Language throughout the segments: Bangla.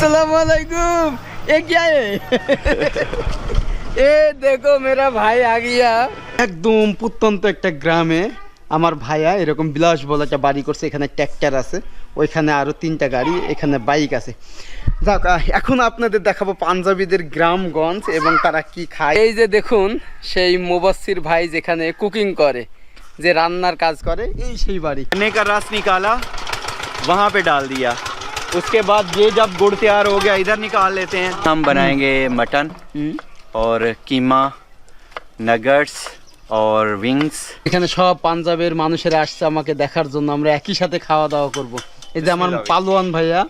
अस्सलाम वालेकुम ये क्या है এ দেখো মেরা ভাই আ গিয়া একদম প্রত্যন্ত একটা গ্রামে আমার ভাইয়া এরকম বিলাস বলে একটা বাড়ি করছে এখানে ট্র্যাক্টর আছে ওইখানে আরো তিনটা গাড়ি এখানে বাইক আছে যাক আহ, এখন আপনাদের দেখাবো পাঞ্জাবিদের গ্রামগঞ্জ এবং তারা কি খায় এই যে দেখুন সেই মুবাসির ভাই যেখানে কুকিং করে যে রান্নার কাজ করে এই সেই বাড়ি गन्ने का रस निकाला वहाँ पे डाल दिया उसके बाद ये जब गुड़ तैयार हो गया इधर निकाल लेते हैं हम बनाएंगे मटन হুম और कीमा नगट्स और विंग्स এখানে সব পাঞ্জাবের মানুষেরা আসছে আমাকে দেখার জন্য আমরা একই সাথে খাওয়া দাওয়া করব এই যে আমার পালোয়ান ভাইয়া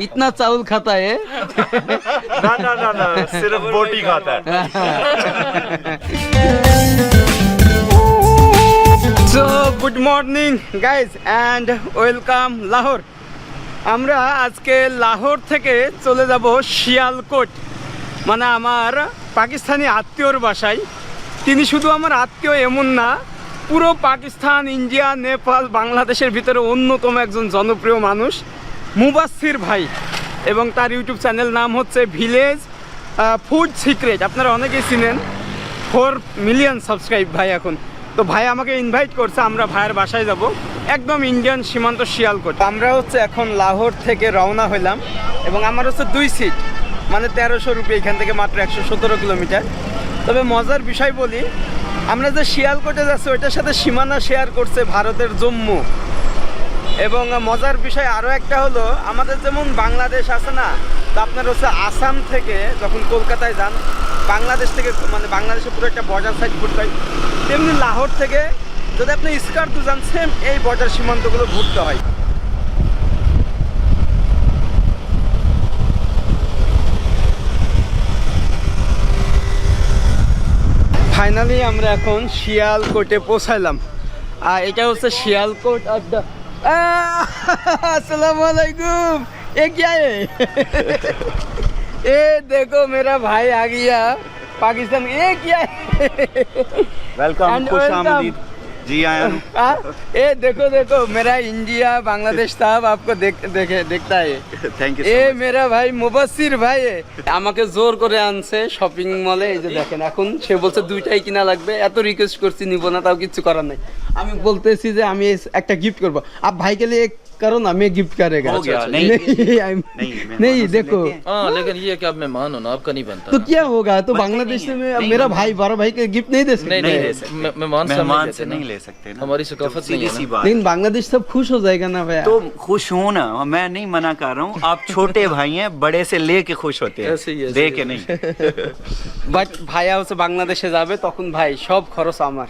ইতনা চাউল খাতা है ना ना ना ना सिर्फ बोटी खाता है so good morning guys and welcome Lahore আমরা আজকে লাহোর থেকে চলে যাব শিয়ালকোট। মানে আমার পাকিস্তানি আত্মীয়র বাসায়। তিনি শুধু আমার আত্মীয় এমন না, পুরো পাকিস্তান, ইন্ডিয়া, নেপাল, বাংলাদেশের ভিতরে অন্যতম একজন জনপ্রিয় মানুষ মুবাসির ভাই। এবং তার ইউটিউব চ্যানেল নাম হচ্ছে ভিলেজ ফুড সিক্রেট। আপনারা অনেকেই চিনেন। ফোর মিলিয়ন সাবস্ক্রাইব ভাই এখন। তো ভাই আমাকে ইনভাইট করছে, আমরা ভাইয়ের বাসায় যাব। একদম ইন্ডিয়ান সীমান্ত শিয়ালকোট। আমরা হচ্ছে এখন লাহোর থেকে রওনা হইলাম এবং আমার হচ্ছে দুই সিট মানে তেরোশো রুপি, এখান থেকে মাত্র একশো সতেরো কিলোমিটার। তবে মজার বিষয় বলি, আমরা যে শিয়ালকোটে যাচ্ছি, ওইটার সাথে সীমানা শেয়ার করছে ভারতের জম্মু। এবং মজার বিষয় আরও একটা হলো, আমাদের যেমন বাংলাদেশ আছে না, তো আপনার হচ্ছে আসাম থেকে যখন কলকাতায় যান বাংলাদেশ থেকে মানে বাংলাদেশে পুরো একটা বর্ডার সাইড ঘুরতে হয়। তেমনি লাহোর থেকে যদি আপনি স্কার্টু যান সেম এই বর্ডার সীমান্তগুলো ঘুরতে হয়। ফাইনালি আমরা এখন শিয়ালকোটে পৌঁছাইলাম। আর এটা হচ্ছে শিয়ালকোট আড্ডা আসসালামু আলাইকুম। এ কি है ये देखो मेरा भाई आ गया पाकिस्तान ये क्या है वेलकम And खुश welcome. आमदीद जी आया हूँ हाँ, ये देखो देखो मेरा इंडिया बांग्लादेश साहब आपको देख देखे देखता है थैंक यू এ মেরা ভাই মুবাসির ভাই এ। আমাকে জোর করে আনছে শপিং মলে এই যে দেখেন এখন সে বলছে দুইটাই কিনা লাগবে এত রিকোয়েস্ট করছি নিব না তাও কিছু করার নাই আমি বলতেছি যে আমি এই- একটা গিফট করব আপ ভাই के लिए करो ना मैं गिफ्ट करेगा हो गया, नहीं। नहीं I'm- नहीं, मेहमानों नहीं से देखो लेते हैं। हाँ लेकिन ये कि आप मेहमान हो ना आपका नहीं बनता तो क्या होगा तो बनता ही बांग्लादेश नहीं में है। नहीं मेरा बनता। भाई बड़ा भाई के गिफ्ट नहीं दे सकते नहीं नहीं नहीं ले ले सकते। सकते मेहमान से हम मेहमान नहीं से लेते नहीं ना। ले सकते ना हमारी सकाफत सीधी नहीं है सी ना। बात लेकिन बांग्लादेश सब खुश हो जाएगा ना भैया तो खुश हो ना मैं नहीं मना कर रहा हूँ आप छोटे भाई हैं बड़े से लेके खुश होते हैं ऐसे ही, ऐसे दे ही। के नहीं বাট ভাইয়া হচ্ছে বাংলাদেশে যাবে তখন ভাই সব খরচ আমার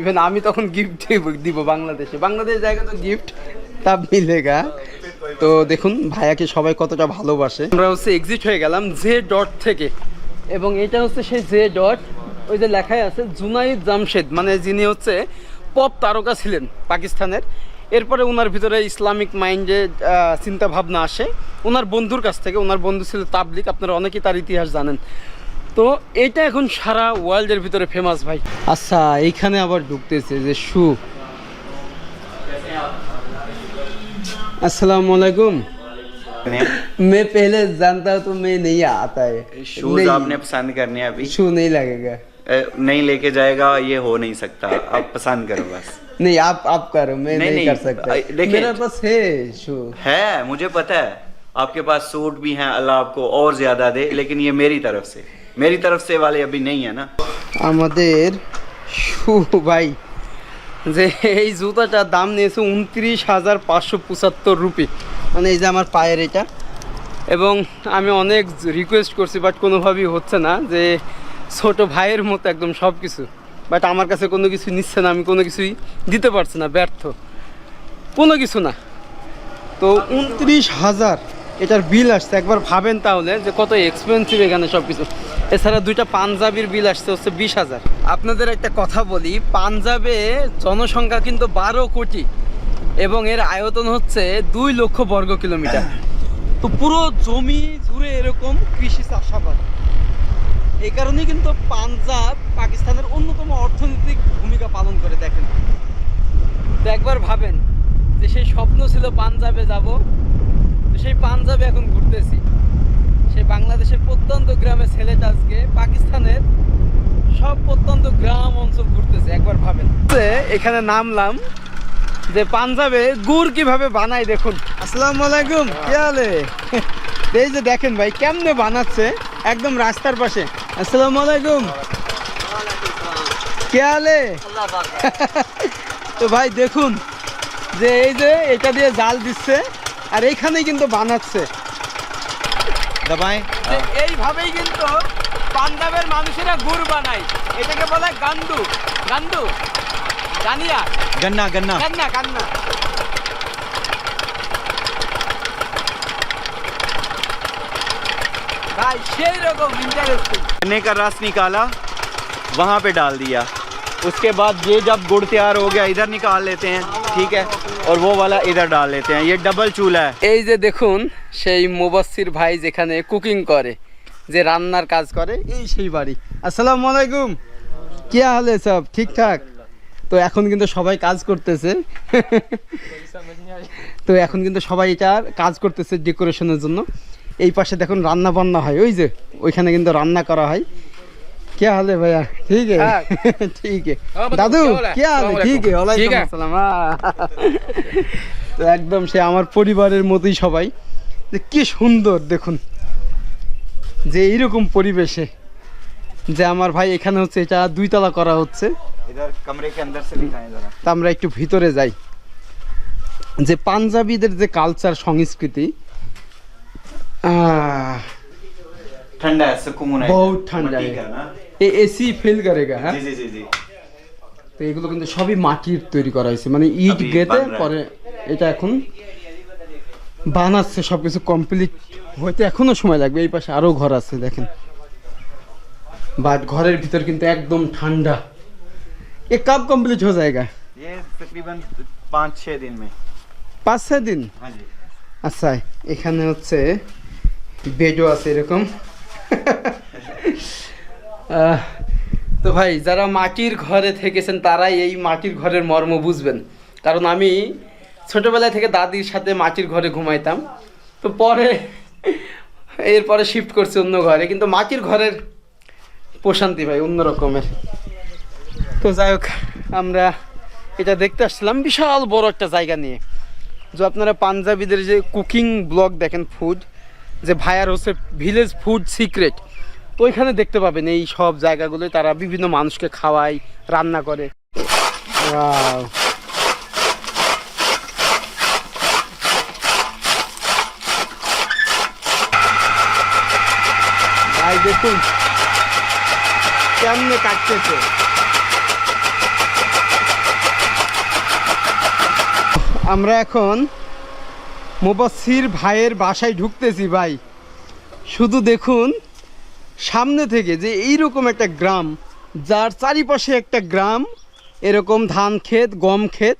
ইভেন আমি তখন গিফট দিব বাংলাদেশে বাংলাদেশ জায়গা তো গিফট তা মিলেগা। তো দেখুন, ভাইয়াকে সবাই কতটা ভালোবাসে। আমরা হচ্ছে এক্সিট হয়ে গেলাম জে ডট থেকে। এবং এটা হচ্ছে সেই জে ডট ওই যে লেখায় আছে, জুনাইদ জামশেদ মানে যিনি হচ্ছে পপ তারকা ছিলেন পাকিস্তানের। এরপরে ওনার ভিতরে ইসলামিক মাইন্ডে চিন্তা ভাবনা আসে। ওনার বন্ধুর কাছ থেকে ওনার বন্ধু ছিল তাবলিক আপনারা অনেকেই তার ইতিহাস জানেন। তো এটা এখন সারা ওয়ার্ল্ডের ভিতরে ফেমাস ভাই। আচ্ছা এইখানে আবার ঢুকতেছে যে শু আসসালামু আলাইকুম मैं पहले जानता हूँ तो मैं नहीं आता है शूज नहीं, आपने पसंद करने हैं अभी शू नहीं लगेगा ए, नहीं लेके जाएगा ये हो नहीं सकता आप पसंद करो बस नहीं आप आप करो मैं नहीं, नहीं, नहीं, कर सकता अ, देखिए- मेरे पास है शू है मुझे पता है आपके पास सूट भी हैं अल्लाह आपको और ज्यादा दे लेकिन ये मेरी तरफ से मेरी तरफ से वाले अभी नहीं है ना আমাদের শু ভাই যে এই জুতাটার দাম নিয়েছে উনত্রিশ হাজার পাঁচশো পঁচাত্তর রুপি। মানে এই যে আমার পায়ের এটা। এবং আমি অনেক রিকোয়েস্ট করছি বাট কোনোভাবেই হচ্ছে না যে ছোট ভাইয়ের মতো একদম সব কিছু বাট আমার কাছে কোনো কিছু নিচ্ছে না, আমি কোনো কিছুই দিতে পারছি না, ব্যর্থ। কোনো কিছু না। তো উনত্রিশ হাজার এটার বিল আসছে, একবার ভাবেন তাহলে যে কত এক্সপেন্সিভ এখানে সব কিছু এছাড়া দুইটা পাঞ্জাবির বিল আসছে, হচ্ছে বিশ হাজার। আপনাদের একটা কথা বলি, পাঞ্জাবে জনসংখ্যা কিন্তু বারো কোটি এবং এর আয়তন হচ্ছে দুই লক্ষ বর্গ কিলোমিটার। তো পুরো জমি জুড়ে এরকম কৃষি চাষাবাদ। এই কারণেই কিন্তু পাঞ্জাব পাকিস্তানের অন্যতম অর্থনৈতিক ভূমিকা পালন করে, দেখেন। তো একবার ভাবেন যে সেই স্বপ্ন ছিল পাঞ্জাবে যাব সেই পাঞ্জাবে এখন ঘুরতেছি। সেই বাংলাদেশের প্রত্যন্ত গ্রামের ছেলেটা আজকে পাকিস্তানের সব প্রত্যন্ত গ্রাম অঞ্চল ঘুরতেছে একবার ভাবেন। এখানে নামলাম যে পাঞ্জাবে গুড় কীভাবে বানায় দেখুন। আসসালামু আলাইকুম কি এই যে দেখেন ভাই কেমনে বানাচ্ছে একদম রাস্তার পাশে। আসসালামু আলাইকুম। কে হালে? তো ভাই দেখুন যে এই যে এটা দিয়ে জাল দিচ্ছে। আর এইখানেই কিন্তু বানাচ্ছে दबाएं যে এইভাবেই কিন্তু পাঞ্জাবের মানুষেরা গুড় বানায় এটাকে বলে গান্ডু গান্ডু জানিয়া गन्ना गन्ना কান্না কান্না ভাই সেই রকম ইন্টারেস্টিং गन्ने का रस निकाला वहाँ पे डाल दिया उसके बाद ये जब गुड़ तैयार हो गया इधर निकाल लेते हैं ठीक है और वो वाला इधर डाल लेते हैं ये डबल चूल्हा है এই যে দেখুন সেই মুবাসির ভাই যেখানে কুকিং করে যে রান্নার কাজ করে এই সেই বাড়ি আসসালামু আলাইকুম কি হালে সব ঠিকঠাক তো এখন কিন্তু সবাই কাজ করতেছে তো এখন কিন্তু সবাই এটার কাজ করতেছে ডেকোরেশনের জন্য এই পাশে দেখুন রান্না বান্না হয় ওই যে ওইখানে কিন্তু রান্না করা হয় কে হালে ভাইয়া ঠিক हाँ। ঠিক हाँ, बताओ, দাদু क्या हाल है? কে हाल है अस्सलाम ठीक है वालेकुम। ওয়ালাইকুম ठीक है? আসসালাম আহ। তো একদম সে আমার পরিবারের মতোই সবাই যে কি সুন্দর দেখুন যে এইরকম পরিবেশে যে আমার ভাই এখানে হচ্ছে এটা দুইতলা করা হচ্ছে इधर कमरे के अंदर से दिखाएं जरा তা আমরা একটু ভিতরে যাই যে পাঞ্জাবিদের যে কালচার সংস্কৃতি আহ, ठंडा है এসি ফেল করেগা হ্যাঁ? তো এগুলো কিন্তু সবই মাটির তৈরি করা হয়েছে। মানে ইট গেতে পরে এটা এখন বানাচ্ছে সব কিছু কমপ্লিট হইতে এখনও সময় লাগবে। এই পাশে আরও ঘর আছে দেখেন। বাট ঘরের ভিতর কিন্তু একদম ঠান্ডা। এ কাপ কমপ্লিট হয়ে যায় গা পাঁচ দিন পাঁচ ছয় দিন? আচ্ছা এখানে হচ্ছে বেডও আছে এরকম। তো ভাই, যারা মাটির ঘরে থেকেছেন, তারাই এই মাটির ঘরের মর্ম বুঝবেন। কারণ আমি ছোটবেলায় থেকে দাদির সাথে মাটির ঘরে ঘুমাইতাম। তো পরে, এরপরে শিফট করছি অন্য ঘরে। কিন্তু মাটির ঘরের প্রশান্তি ভাই, অন্য রকমের। তো যাই হোক, আমরা এটা দেখতে আসছিলাম। বিশাল বড় একটা জায়গা নিয়ে। যে আপনারা পাঞ্জাবিদের যে কুকিং ব্লগ দেখেন ফুড যে ভাইয়ার হচ্ছে ভিলেজ ফুড সিক্রেট ওইখানে দেখতে পাবেন এই সব জায়গাগুলো তারা বিভিন্ন মানুষকে খাওয়ায়, রান্না করে। ভাই, দেখুন কেমনে কাটতেছে। আমরা এখন মুবাসির ভাইয়ের বাসায় ঢুকতেছি, ভাই। শুধু দেখুন সামনে থেকে যে এইরকম একটা গ্রাম যার চারিপাশে একটা গ্রাম এরকম ধান ক্ষেত গম ক্ষেত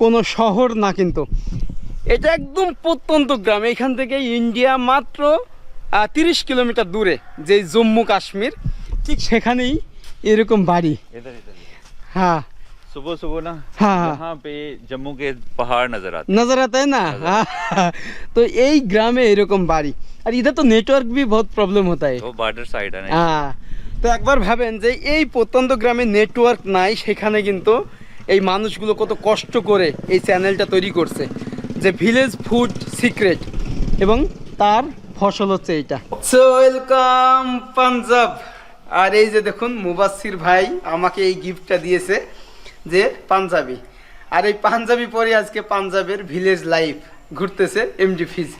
কোনো শহর না কিন্তু। এটা একদম প্রত্যন্ত গ্রাম এখান থেকে ইন্ডিয়া মাত্র তিরিশ কিলোমিটার দূরে যে জম্মু কাশ্মীর ঠিক সেখানেই এরকম বাড়ি। হ্যাঁ। सुबह सुबह ना हाँ। यहाँ पे जम्मू के पहाड़ नजर आते नजर आता है ना तो এই গ্রামে এরকম বাড়ি আর इधर तो नेटवर्क भी बहुत प्रॉब्लम होता है हैं। वो बॉर्डर साइड है ना হ্যাঁ তো একবার ভাবেন যে এই প্রত্যন্ত গ্রামে নেটওয়ার্ক নাই সেখানে কিন্তু এই মানুষগুলো কত কষ্ট করে এই চ্যানেলটা তৈরি করছে যে ভিলেজ ফুড সিক্রেট এবং তার ফসল হচ্ছে এইটা সো ওয়েলকাম পাঞ্জাব আর এই যে দেখুন মুবাসির ভাই আমাকে এই গিফটটা দিয়েছে যে পাঞ্জাবি। আর এই পাঞ্জাবি পরে আজকে পাঞ্জাবের ভিলেজ লাইফ ঘুরতেছে এমডি ফিজ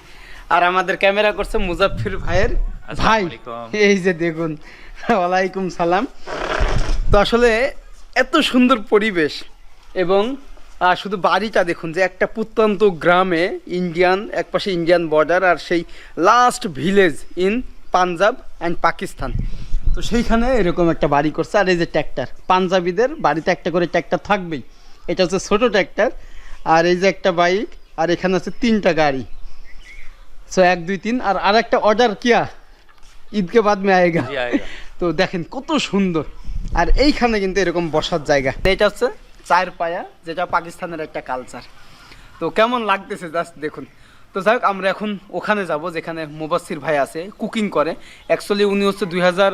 আর আমাদের ক্যামেরা করছে মুজাফির ভাইয়ের ভাই। এই যে দেখুন ওয়ালাইকুম সালাম। তো আসলে এত সুন্দর পরিবেশ এবং শুধু বাড়িটা দেখুন যে একটা প্রত্যন্ত গ্রামে ইন্ডিয়ান একপাশে ইন্ডিয়ান বর্ডার আর সেই last village in Punjab and Pakistan তো সেইখানে এরকম একটা বাড়ি করছে আর এই যে ট্র্যাক্টর। পাঞ্জাবিদের বাড়িতে একটা করে ট্র্যাক্টর থাকবেই। এটা হচ্ছে ছোট ট্র্যাক্টর আর এই যে একটা বাইক আর এখানে আছে তিনটা গাড়ি। সো এক দুই তিন আর আর একটা অর্ডার কিয়া? ঈদকে বাদ মে আয়েগা। তো দেখেন কত সুন্দর। আর এইখানে কিন্তু এরকম বসার জায়গা। এটা হচ্ছে চায়ের পায়া যেটা পাকিস্তানের একটা কালচার তো কেমন লাগতেছে জাস্ট দেখুন। তো যাই হোক আমরা এখন ওখানে যাব যেখানে মুবাসির ভাই আছে কুকিং করে। অ্যাকচুয়ালি উনি হচ্ছে দুই হাজার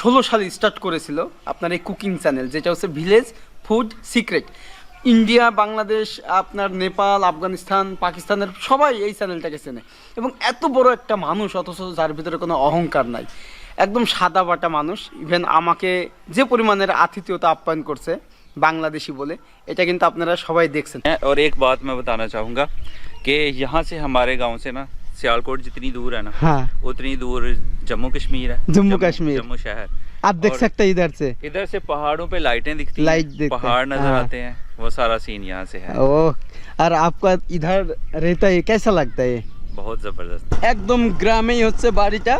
ষোলো সালে স্টার্ট করেছিল আপনার এই কুকিং চ্যানেল যেটা হচ্ছে village food secret India Bangladesh আপনার নেপাল আফগানিস্তান পাকিস্তানের সবাই এই চ্যানেলটাকে চেনে এবং এত বড় একটা মানুষ অথচ যার ভিতরে কোনো অহংকার নাই একদম সাদা বাটা মানুষ ইভেন আমাকে যে পরিমাণের আতিথ্যতা আপ্যায়ন করছে বাংলাদেশি বলে এটা কিন্তু আপনারা সবাই দেখছেন हैं। और एक बात मैं बताना चाहूँगा कि यहाँ से हमारे गांव से ना सियालकोट जितनी दूर है ना हाँ उतनी दूर जम्मू कश्मीर है जम्मू कश्मीर। जम्मू शहर आप देख और- सकते हैं इधर से इधर से पहाड़ों पे लाइटें दिखती लाइट हैं दिखते हैं, पहाड़ नजर हाँ। आते हैं वो सारा सीन यहाँ से है ও আর आपका इधर रहता है कैसा लगता है बहुत जबरदस्त একদম গ্রামেই হচ্ছে বাড়িটা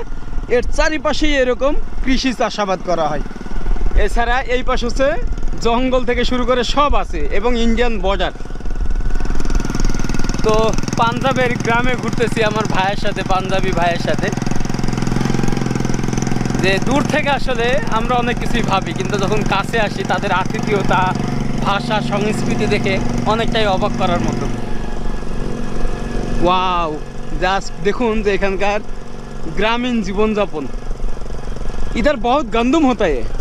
এর চারিপাশেই এরকম কৃষি চাষাবাদ করা হয় এছাড়া এই পাশে হচ্ছে জঙ্গল থেকে শুরু করে সব আছে এবং ইন্ডিয়ান বর্ডার তো পাঞ্জাবের গ্রামে ঘুরতেছি আমার ভাইয়ের সাথে পাঞ্জাবি ভাইয়ের সাথে যে দূর থেকে আসলে আমরা অনেক কিছুই ভাবি কিন্তু যখন কাছে আসি তাদের আতিথেয়তা ভাষা সংস্কৃতি দেখে অনেকটাই অবাক করার মতো ওয়াও জাস্ট দেখুন যে এখানকার গ্রামীণ জীবনযাপন इधर बहुत गंदम होता है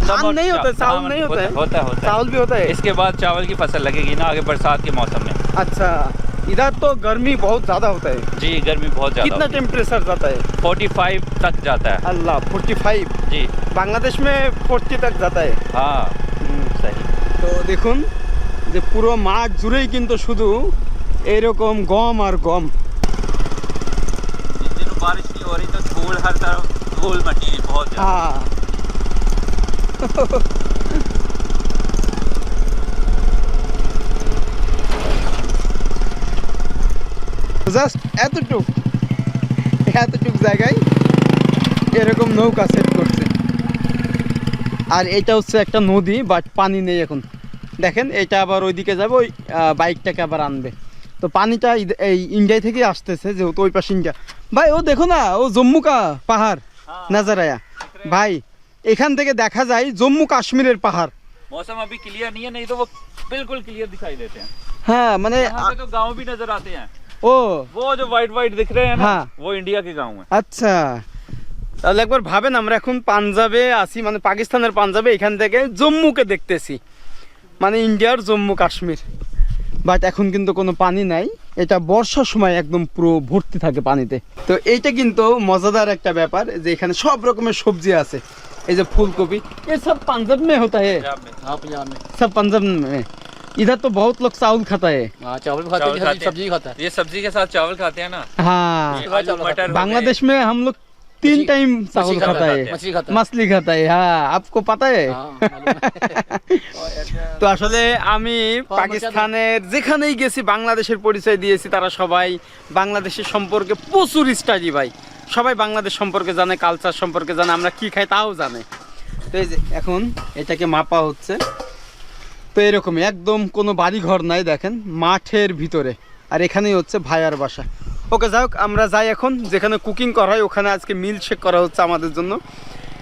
धान नहीं होता है, चावल नहीं होता है? होता है होता है चावल भी होता है इसके बाद चावल की फसल लगेगी ना आगे बरसात के मौसम में अच्छा इधर तो गर्मी बहुत ज़्यादा होता है जी गर्मी बहुत कितना ज्यादा टेम्परेचर जाता है 45 तक जाता है अल्लाह 45 जी বাংলাদেশ में 40 तक जाता है हाँ सही তো দেখুন যে পুরো মাঠ জুড়েই কিন্তু শুধু এরকম গম আর গম जिन दिनों बारिश नहीं हो रही तो धूल हर तरफ धूल मटी है बहुत ज्यादा হ্যাঁ জাস্ট এতটুক এতটুক জায়গায় এরকম নৌকা সেট করছে। আর এটা হচ্ছে একটা নদী বাট পানি নেই এখন। দেখেন এটা আবার ওইদিকে যাবে ওই বাইকটাকে আবার আনবে। তো পানিটা এই ইন্ডিয়া থেকে আসতেছে যেহেতু ওই পাশে ইন্ডিয়া। ভাই ও দেখো না ও জম্মু কা পাহাড় নজর আয়া ভাই এখান থেকে দেখা যায় জম্মু কাশ্মীরের পাহাড় मौसम अभी क्लियर नहीं है नहीं तो वो बिल्कुल क्लियर दिखाई देते हैं হ্যাঁ মানে यहाँ से तो गांव भी नजर आते हैं ও वो जो व्हाइट व्हाइट दिख रहे हैं ना हाँ। वो इंडिया के गांव हैं আচ্ছা তাহলে একবার ভাবেন আমরা এখন পাঞ্জাবে আছি মানে পাকিস্তানের পাঞ্জাবে এখান থেকে জম্মুকে দেখতেছি মানে ইন্ডিয়ার জম্মু কাশ্মীর বাট এখন কিন্তু কোনো পানি নাই এটা বর্ষার সময় একদম পুরো ভর্তি থাকে পানিতে তো এইটা কিন্তু মজাদার একটা ব্যাপার যে এখানে সব রকমের সবজি আছে এই যে ফুলকপি ये सब पंजाब में होता है हाँ पंजाब में सब पंजाब में इधर तो बहुत लोग चावल खाता है हाँ चावल भी खाते चावल हैं खाते हैं। सब्जी भी खाता है ये सब्जी के साथ चावल खाते हैं ना हाँ ये आलू मटर हो गए। बांग्लादेश में हम लोग तीन मछली- टाइम चावल मछली खाता खाता है है। मछली खाता है मछली खाता है हाँ आपको पता है हाँ, मालूम है। তো আসলে আমি পাকিস্তানের যেখানেই গেছি বাংলাদেশের পরিচয় দিয়েছি তারা সবাই বাংলাদেশের সম্পর্কে প্রচুর স্টাডি ভাই সবাই বাংলাদেশ সম্পর্কে জানে কালচার সম্পর্কে জানে, আমরা কি খাই তাও জানে। তো এই যে এখন এটাকে মাপা হচ্ছে। তো এরকমই, একদম কোনো বাড়ি ঘর নাই দেখেন, মাঠের ভিতরে। আর এখানেই হচ্ছে ভাইয়ার বাসা। ওকে, যাই হোক, আমরা যাই এখন, যেখানে কুকিং করা হয়, ওখানে আজকে মিল শেক করা হচ্ছে আমাদের জন্য।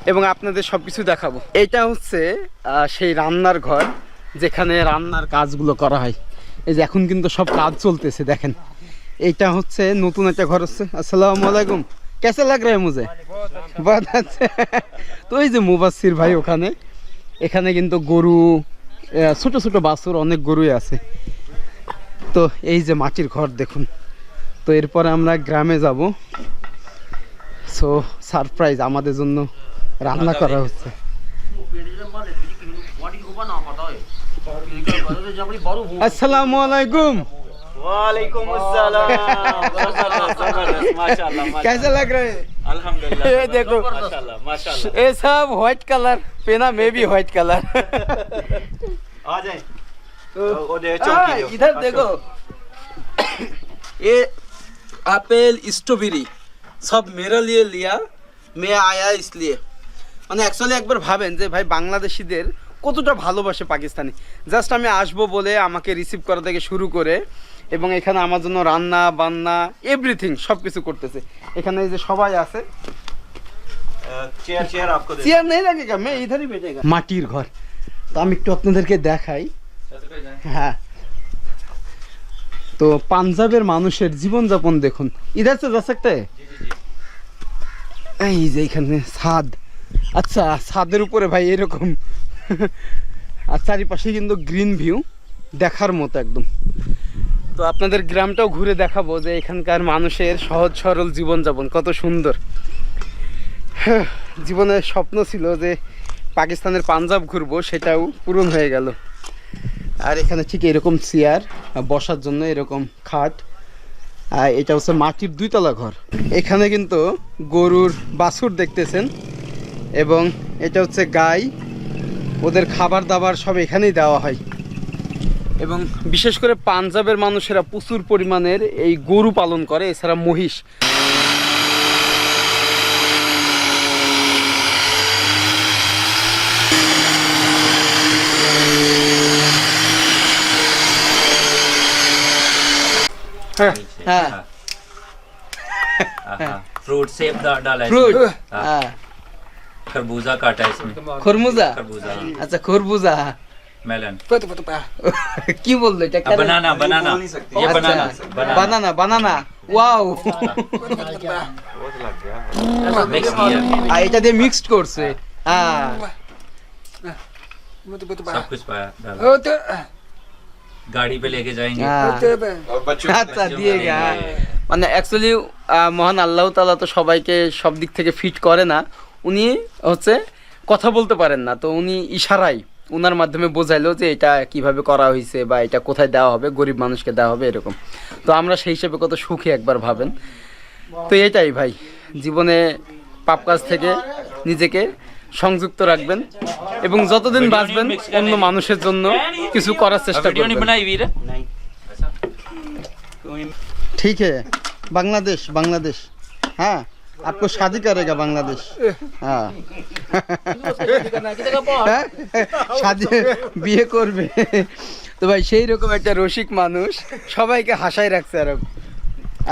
এবং আপনাদের সব কিছু দেখাবো। এটা হচ্ছে সেই রান্নার ঘর, যেখানে রান্নার কাজগুলো করা হয়। এই যে এখন কিন্তু সব কাজ চলতেছে, দেখেন। এইটা হচ্ছে নতুন একটা ঘর হচ্ছে। আসসালামু আলাইকুম। কেসে লাগ বহুত আচ্ছা তো এই যে মুবাসির ভাই ওখানে, এখানে কিন্তু গরু ছোট ছোট বাছুর, অনেক গরুই আছে। তো এই যে মাটির ঘর দেখুন। তো এরপরে আমরা গ্রামে যাব। সো সারপ্রাইজ আমাদের জন্য রান্না করা হচ্ছে। আসসালামু আলাইকুম। वालेकुम अस्सलाम माशाल्लाह कैसे लग रहे हैं अल्हम्दुलिल्लाह ये देखो माशाल्लाह माशाल्लाह ये सब व्हाइट कलर पेना में भी व्हाइट कलर आ जाए तो वो दे हाँ, चौकी दो। इधर देखो ये एप्पल स्ट्रॉबेरी सब मेरे लिए लिया मैं आया इसलिए মানে অ্যাকচুয়ালি একবার ভাবেন যে ভাই বাংলাদেশিদের কতটা ভালোবাসে পাকিস্তানি জাস্ট আমি আসবো বলে আমাকে রিসিভ করা থেকে শুরু করে এবং এখানে আমার জন্য রান্না বান্না এভরিথিং সব কিছু করতেছে। এখানে যে সবাই আছে। চেয়ার নেই মাটির ঘর। তো আমি একটু আপনাদেরকে দেখাই। হ্যাঁ। তো পাঞ্জাবের মানুষের জীবনযাপন দেখুন। ইধার তো যাচ্ছে এই যে এখানে ছাদ আচ্ছা ছাদের উপরে ভাই এরকম। আর চারিপাশে কিন্তু গ্রিন ভিউ দেখার মতো একদম। তো আপনাদের গ্রামটাও ঘুরে দেখাবো যে এখানকার মানুষের সহজ সরল জীবনযাপন, কত সুন্দর। জীবনের স্বপ্ন ছিল যে পাকিস্তানের পাঞ্জাব ঘুরবো, সেটাও পূরণ হয়ে গেল। আর এখানে ঠিক এরকম চেয়ার বসার জন্য এরকম খাট, আর এটা হচ্ছে মাটির দুইতলা ঘর। এখানে কিন্তু গরুর বাছুর দেখতেছেন, এবং এটা হচ্ছে গাই। ওদের খাবার দাবার সব এখানেই দেওয়া হয়। এবং বিশেষ করে পাঞ্জাবের মানুষেরা প্রচুর পরিমাণের এই গরু পালন করে এছাড়া মহিষ হ্যাঁ फ्रूट सेब डा- डाला है ফ্রুট इसमें। हाँ, হ্যাঁ खरबूजा काटा है इसमें খরমুজা खरबूजा আচ্ছা খরবুজা मेलन কি বললো এটা কেন? बनाना बनाना ये আচ্ছা, बनाना बनाना বানানা বানানা ওয়াও मिक्स किया আর এটা দিয়ে মিক্সড করছে হ্যাঁ सब कुछ पाया डाला गाड़ी पे लेके जाएंगे হ্যাঁ। আচ্ছা দিয়ে গা মানে অ্যাকচুয়ালি মহান আল্লাহ তাআলা তো সবাইকে সব দিক থেকে ফিট করে না উনি হচ্ছে কথা বলতে পারেন না তো উনি ইশারাই ওনার মাধ্যমে বোঝাইলো যে এটা কীভাবে করা হয়েছে বা এটা কোথায় দেওয়া হবে গরিব মানুষকে দেওয়া হবে এরকম। তো আমরা সেই হিসেবে কত সুখী একবার ভাবেন। তো এটাই ভাই জীবনে পাপ কাজ থেকে নিজেকে সংযুক্ত রাখবেন এবং যতদিন বাঁচবেন অন্য মানুষের জন্য কিছু করার চেষ্টা করবেন। ঠিক বাংলাদেশ বাংলাদেশ। হ্যাঁ। आपको शादी करेगा बांग्लादेश हाँ হ্যাঁ? শাদি বিয়ে করবে তো ভাই সেই রকম একটা রসিক মানুষ সবাইকে হাসাই রাখছে আর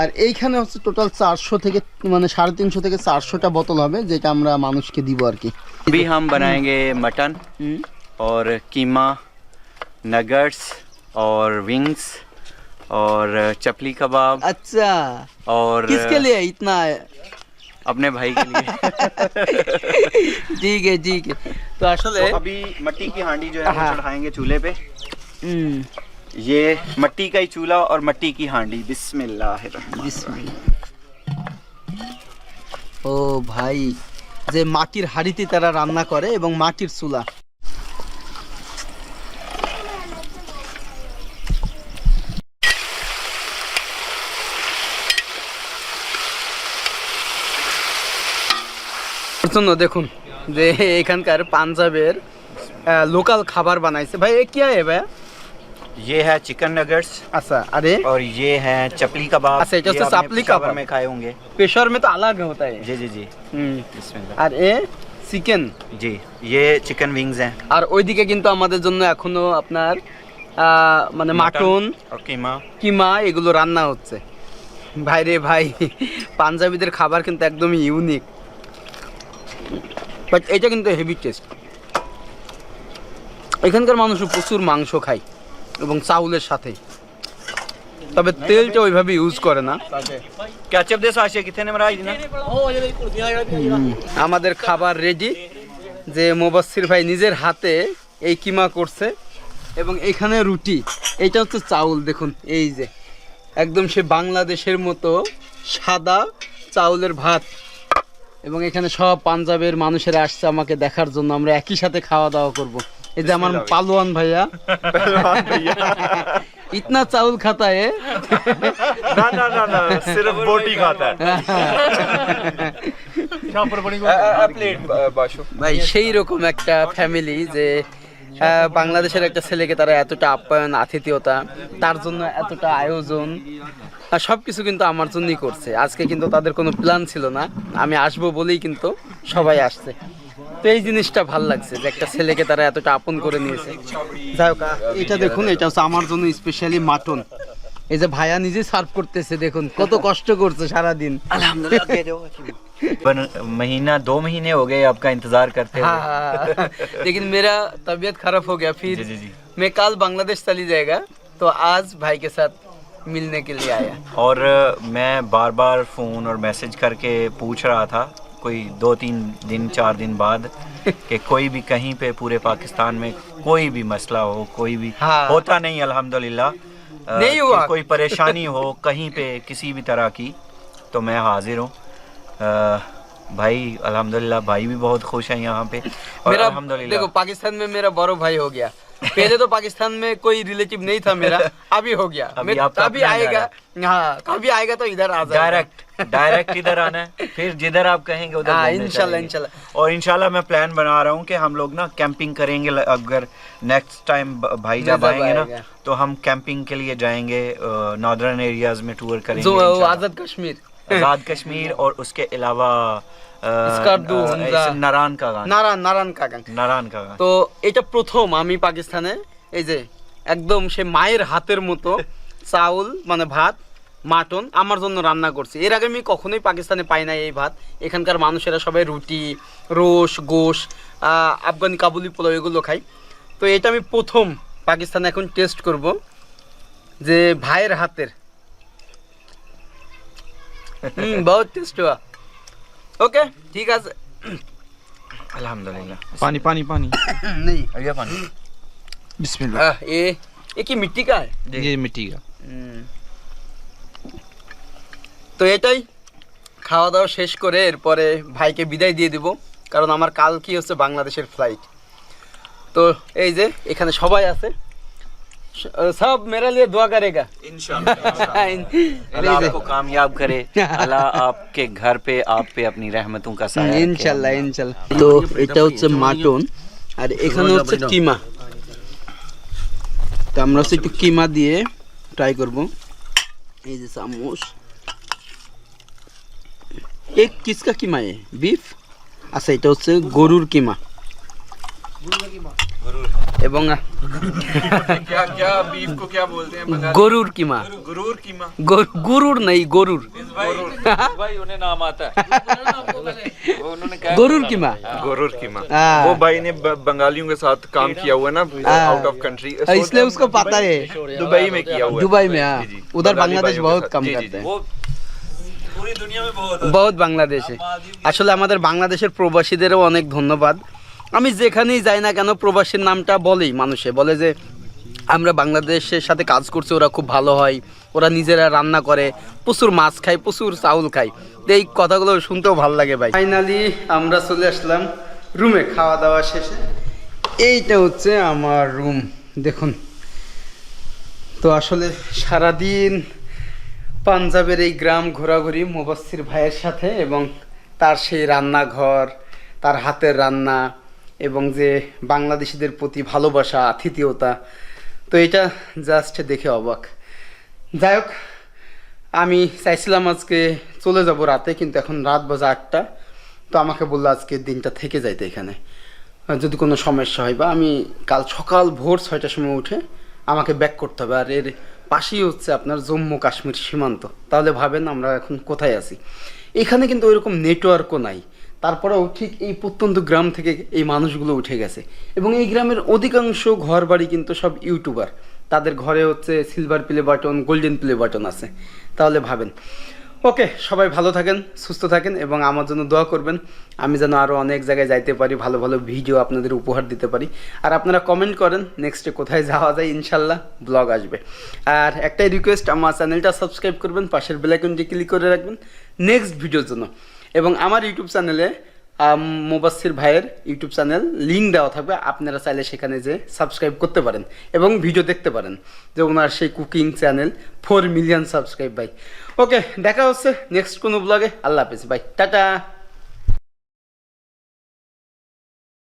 আর এইখানে হচ্ছে টোটাল চারশো থেকে মানে সাড়ে তিনশো থেকে চারশোটা বোতল হবে যেটা আমরা মানুষকে দিব আর কি अभी हम बनाएंगे मटन হুম। और कीमा नगट्स और विंग्स और चपली कबाब अच्छा और किसके लिए इतना अपने भाई के लिए ठीक है ठीक है तो আসলে तो अभी मट्टी की हांडी जो है वो हाँ। चढ़ाएंगे चूल्हे पे হুম ये मट्टी का ही चूल्हा और मट्टी की हांडी बिस्मिल्लाह বিসমিল্লাহ। ও ভাই যে মাটির হাড়িতে তারা রান্না করে এবং মাটির চুলা এর জন্য দেখুন যে এখানকার পাঞ্জাবের লোকাল খাবার বানাইছে ভাই এ কি হয় ভাই ये है चिकन नगट्स আচ্ছা আরে और ये है चपली कबाब अच्छा, ये जो ये आपने चपली पेशावर कबाब। में खाए होंगे पेशर में तो अलग होता है जी जी जी হুম। बिस्मिल्लाह আর এ চিকেন जी ये चिकन विंग्स हैं আর ওইদিকে কিন্তু আমাদের জন্য এখনো আপনার আহ, মানে মাটন और कीमा কিমা এগুলো রান্না হচ্ছে ভাই রে ভাই পাঞ্জাবিদের খাবার কিন্তু একদমই ইউনিক বাট এটা কিন্তু হেভি টেস্ট এখানকার মানুষ প্রচুর মাংস খায় এবং চাউলের সাথে। তবে তেলটা ওইভাবে ইউজ করে না। আমাদের খাবার রেডি যে মোবাসির ভাই নিজের হাতে এই কিমা করছে এবং এখানে রুটি। এটা হচ্ছে চাউল দেখুন এই যে। একদম সে বাংলাদেশের মতো সাদা চাউলের ভাত। এবং এখানে সব পাঞ্জাবের মানুষেরা আসছে আমাকে দেখার জন্য আমরা একই সাথে খাওয়া দাওয়া করব এই যে আমার পালোয়ান ভাইয়া ইতনা চাউল খাতা है ना ना ना ना सिर्फ बोटी खाता है प्लेट बाशो ভাই সেই রকম একটা ফ্যামিলি যে আহ, বাংলাদেশের একটা ছেলেকে তারা এতটা আপ্যায়ন আতিথেয়তা তার জন্য এতটা আয়োজন আর সব কিছু কিন্তু আমার জন্যই করছে আজকে কিন্তু তাদের কোনো প্ল্যান ছিল না আমি আসবো বলেই কিন্তু সবাই আসছে তো এই জিনিসটা ভাল লাগছে যে একটা ছেলেকে তারা এতটা আপন করে নিয়েছে যাই হোক আহ, এটা দেখুন এটা হচ্ছে আমার জন্য স্পেশালি মাটন এই যে ভাইয়া নিজে সার্ভ করতেছে দেখুন কত কষ্ট করছে সারাদিন पर महीना दो महीने हो गए आपका इंतजार करते हाँ हुए हाँ लेकिन मेरा तबीयत खराब हो गया फिर जी जी जी मैं कल बांग्लादेश चली जाएगा तो आज भाई के साथ मिलने के लिए आया। और मैं बार बार फ़ोन और मैसेज करके पूछ रहा था कोई दो तीन दिन चार दिन बाद कि कोई भी कहीं पे पूरे पाकिस्तान में कोई भी मसला हो कोई भी हाँ। होता नहीं अल्हम्दुलिल्लाह। नहीं हुआ। कोई परेशानी हो कहीं पे किसी भी तरह की तो मैं हाजिर हूँ। भाई अल्हम्दुलिल्लाह भाई भी बहुत खुश हैं यहाँ पे। और देखो पाकिस्तान में मेरा बड़ो भाई हो गया। पहले तो पाकिस्तान में कोई रिलेटिव नहीं था मेरा अभी हो गया। अभी मैं आपका अभी आएगा हाँ। कभी आएगा तो इधर आ जाएगा। डायरेक्ट डायरेक्ट इधर आना है फिर जिधर आप कहेंगे उधर हाँ, इंशाल्लाह, इंशाल्लाह। और इंशाल्लाह मैं प्लान बना रहा हूँ कि हम लोग ना कैंपिंग करेंगे अगर नेक्स्ट टाइम भाई जब आएँगे ना तो हम कैंपिंग के लिए जाएँगे नॉर्दर्न एरियाज़ में टूर करेंगे। आज़ाद कश्मीर। आज़ाद कश्मीर और उसके अलावा তো এটা প্রথম আমি পাকিস্তানে এই যে একদম সে মায়ের হাতের মতো চাউল মানে ভাত মাটন আমার জন্য রান্না করছে। এর আগে আমি কখনোই পাকিস্তানে পাই নাই এই ভাত। এখানকার মানুষেরা সবাই রুটি রোস গোস আফগানি কাবুলি পোলাও এগুলো খাই তো এটা আমি প্রথম পাকিস্তানে এখন টেস্ট করব যে ভাইয়ের হাতের। হুম বহুত টেস্ট হওয়া ওকে ঠিক আছে अल्हम्दुलिल्लाह पानी पानी पानी नहीं अभी अपन बिस्मिल्लाह आह, ये ये की मिट्टी का है ये मिट्टी का হুম। তো এটাই খাওয়া দাওয়া শেষ করে এরপরে ভাইকে বিদায় দিয়ে দিব কারণ আমার কাল কি হচ্ছে বাংলাদেশের ফ্লাইট তো এই যে এখানে সবাই আছে স- সব মেরা লিয়ে দোয়া করেগা अल्लाह आपको कामयाब करे अल्लाह आपके घर पे आप पे अपनी रहमतों का साया रखे। ইনশাল্লাহ ইনশাল্লাহ তো এটা হচ্ছে মাটন আর এখানে হচ্ছে কিমা তো আমরা হচ্ছে একটু কিমা দিয়ে ট্রাই করব এই যে চামচ এক কিসকা কিমা এ বিফ আচ্ছা এটা হচ্ছে গরুর কিমা এবং क्या क्या बीफ को क्या बोलते हैं बता গরুর কিমা गुरूर कीमा গরু- গরুর নেই গরুর भाई उन्हें नाम आता है वो उन्होंने कहा গরুর কিমা गुरूर कीमा हाँ। वो भाई ने ब- बंगालियों के साथ काम किया हुआ है ना हाँ। आउट ऑफ कंट्री इसलिए उसको पता है दुबई में किया हुआ है दुबई में हाँ जी, जी। उधर बंगाली बांग्लादेश भाइयों के बहुत साथ। कम जी, जी, करते जी। हैं वो पूरी दुनिया में बहुत বহুত বাংলাদেশে আসলে আমাদের বাংলাদেশের প্রবাসীদেরও অনেক ধন্যবাদ আমি যেখানেই যাই না কেন প্রবাসীর নামটা বলেই মানুষে। বলে যে, আমরা বাংলাদেশের সাথে কাজ করছি, ওরা খুব ভালো হয়, ওরা নিজেরা রান্না করে, প্রচুর মাছ খায়, প্রচুর চাউল খায়। তো এই কথাগুলো শুনতেও ভালো লাগে ভাই। ফাইনালি আমরা চলে আসলাম রুমে খাওয়া দাওয়া শেষে। এইটা হচ্ছে আমার রুম, দেখুন। তো আসলে সারাদিন পাঞ্জাবের এই গ্রাম ঘোরাঘুরি মুবাসির ভাইয়ের সাথে এবং তার সেই রান্নাঘর, তার হাতের রান্না এবং যে বাংলাদেশিদের প্রতি ভালোবাসা, আতিথেয়তা, তো এটা জাস্ট দেখে অবাক। যাই হোক আমি চাইছিলাম আজকে চলে যাব রাতে, কিন্তু এখন রাত বাজে আটটা, তো আমাকে বলল আজকে দিনটা থেকে যাইতে এখানে। যদি কোনো সমস্যা হয় বা আমি কাল সকাল ভোর ছয়টার সময় উঠে আমাকে ব্যাক করতে হবে। আর এর পাশেই হচ্ছে আপনার জম্মু কাশ্মীর সীমান্ত। তাহলে ভাবেন আমরা এখন কোথায় আছি। এখানে কিন্তু ওইরকম নেটওয়ার্কও নাই। তারপরেও ঠিক এই প্রত্যন্ত গ্রাম থেকে এই মানুষগুলো উঠে গেছে। এবং এই গ্রামের অধিকাংশ ঘর বাড়ি কিন্তু সব ইউটিউবার। তাদের ঘরে হচ্ছে silver play button golden play button আছে। তাহলে ভাবেন। ওকে, সবাই ভালো থাকেন, সুস্থ থাকেন এবং আমার জন্য দোয়া করবেন। আমি যেন আরও অনেক জায়গায় যাইতে পারি, ভালো ভালো ভিডিও আপনাদের উপহার দিতে পারি। আর আপনারা কমেন্ট করেন নেক্সটে কোথায় যাওয়া যায়, ইনশাল্লাহ ব্লগ আসবে। আর একটাই রিকোয়েস্ট আমার চ্যানেলটা সাবস্ক্রাইব করবেন, পাশের বেলাইকনটি ক্লিক করে রাখবেন। নেক্সট ভিডিওর জন্য। এবং আমার ইউটিউব চ্যানেলে মুবাসির ভাইয়ের ইউটিউব চ্যানেল লিঙ্ক দেওয়া থাকবে, আপনারা চাইলে সেখানে যে সাবস্ক্রাইব করতে পারেন এবং ভিডিও দেখতে পারেন যে ওনার সেই cooking channel four million subscribe ভাই। ওকে দেখা হচ্ছে নেক্সট কোনো ব্লগে আল্লাহ হাফিজ ভাই টাটা।